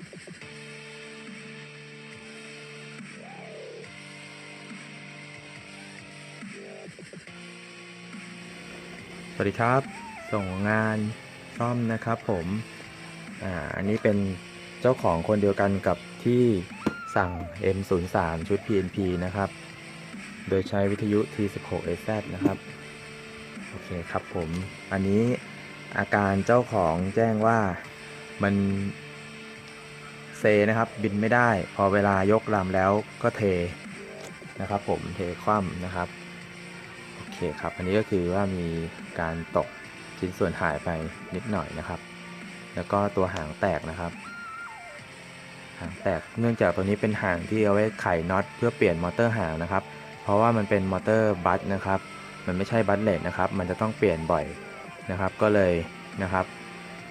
สวัสดีครับ ส่งงานซ่อมนะครับผมอ่าอันนี้เป็นเจ้าของคนเดียวกันกับที่สั่ง M03 ชุด PNP นะครับ โดยใช้วิทยุ T16AZ นะครับ โอเคครับผม อันนี้อาการเจ้าของแจ้งว่ามัน เซนะครับ บินไม่ได้ พอเวลายกลำแล้วก็เทนะครับผมเทคว่ำนะครับโอเคครับอันนี้ก็คือว่ามีการตกชิ้นส่วนหายไปนิดหน่อยนะครับ แล้วก็ตัวหางแตกนะครับหางแตกเนื่องจากตัวนี้เป็นหางที่เอาไว้ไขน็อตเพื่อเปลี่ยนมอเตอร์หางนะครับ เพราะว่ามันเป็นมอเตอร์บัสนะครับ มันไม่ใช่บัสเลทนะครับ มันจะต้องเปลี่ยนบ่อยนะครับ ก็เลยนะครับ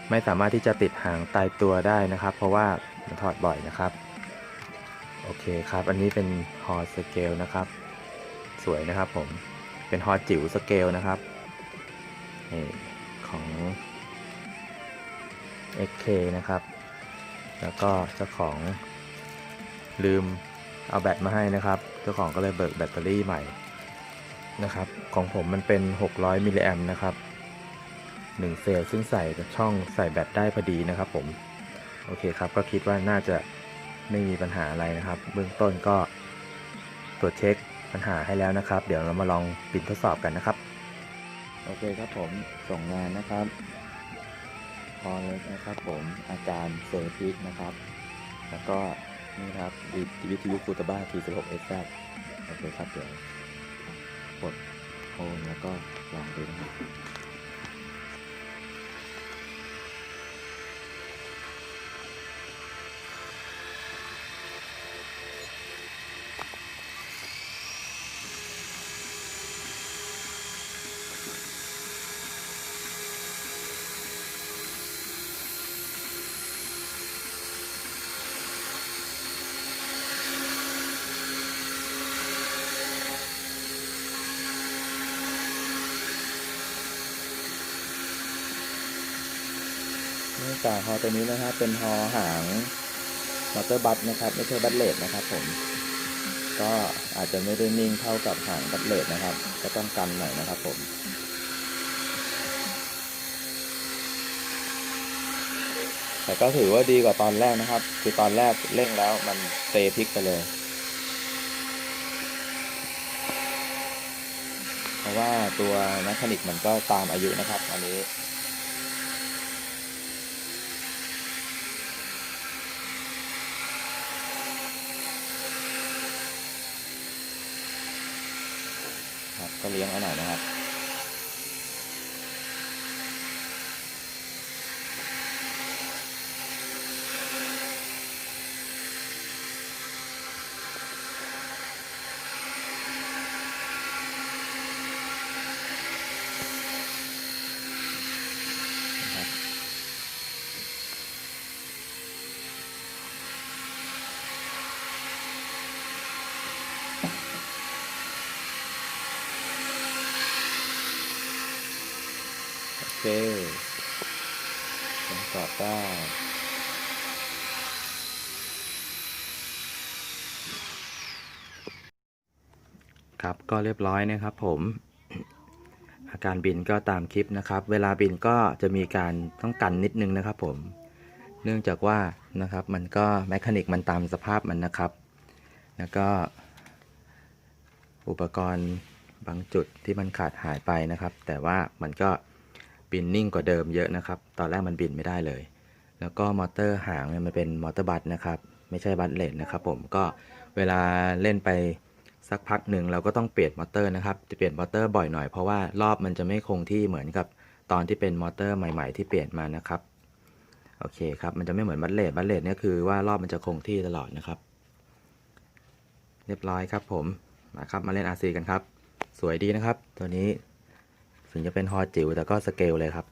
ไม่สามารถที่จะติดหางตายตัวได้นะครับ เพราะว่า มันถอดบ่อยนะครับ โอเคครับ อันนี้เป็นฮอสเกลนะครับ สวยนะครับผม เป็นฮอจิ๋วสเกลนะครับนี่ของ XK นะครับ แล้วก็เจ้าของลืมเอาแบตมาให้นะครับ เจ้าของก็เลยเบิกแบตเตอรี่ใหม่นะครับ ของผมมันเป็น 600มิลลิแอมนะครับ1เซลล์ซึ่งใส่ช่องใส่แบตได้พอดีนะครับผม โอเคครับ ก็คิดว่าน่าจะไม่มีปัญหาอะไรนะครับ เบื้องต้นก็ตรวจเช็คปัญหาให้แล้วนะครับ เดี๋ยวเรามาลองบินทดสอบกันนะครับ โอเคครับผมส่งงานนะครับ พอเลยนะครับผมอาการย์เซอร์พิกนะครับ แล้วก็นี่ครับวิวิทยุคูตาบ้า T16 s อโอเคครับเดี๋ยวกดโฮมแล้วก็ลองดูนะครับ เนื่องจากฮอตัวนี้นะครับเป็นฮอหางมอเตอร์บัสนะครับไม่ใช่บัสเลดนะครับ ผม ก็อาจจะไม่ได้นิ่งเท่ากับหางบัสเลดนะครับ ก็ต้องกันหน่อยนะครับผมแต่ก็ถือว่าดีกว่าตอนแรกนะครับ คือตอนแรกเร่งแล้วมันเตพลิกไปเลย เพราะว่าตัวแมคานิกมันก็ตามอายุนะครับ อันนี้ ก็เลี้ยงไว้หน่อยนะครับโอ เคยังตอบได้ครับก็เรียบร้อยนะครับผมอาการบินก็ตามคลิปนะครับ เวลาบินก็จะมีการต้องกันนิดนึงนะครับผม เนื่องจากว่านะครับมันก็แมคานิกมันตามสภาพมันนะครับ แล้วก็ อุปกรณ์บางจุดที่มันขาดหายไปนะครับ แต่ว่ามันก็ บินนิ่งกว่าเดิมเยอะนะครับ ตอนแรกมันบินไม่ได้เลย แล้วก็มอเตอร์หางเนี่ยมันเป็นมอเตอร์บัสนะครับ ไม่ใช่บัสเลนนะครับผม ก็เวลาเล่นไปสักพักหนึ่งเราก็ต้องเปลี่ยนมอเตอร์นะครับ จะเปลี่ยนมอเตอร์บ่อยหน่อยเพราะว่ารอบมันจะไม่คงที่เหมือนกับตอนที่เป็นมอเตอร์ใหม่ ๆ ที่เปลี่ยนมานะครับ โอเคครับ มันจะไม่เหมือนบัสเลนบัสเลนเนี่ยคือว่ารอบมันจะคงที่ตลอดนะครับ เรียบร้อยครับผม มาครับ มาเล่น RC กันครับ สวยดีนะครับ ตัวนี้ ถึงจะเป็นฮอจิ๋วแต่ก็สเกลเลยครับ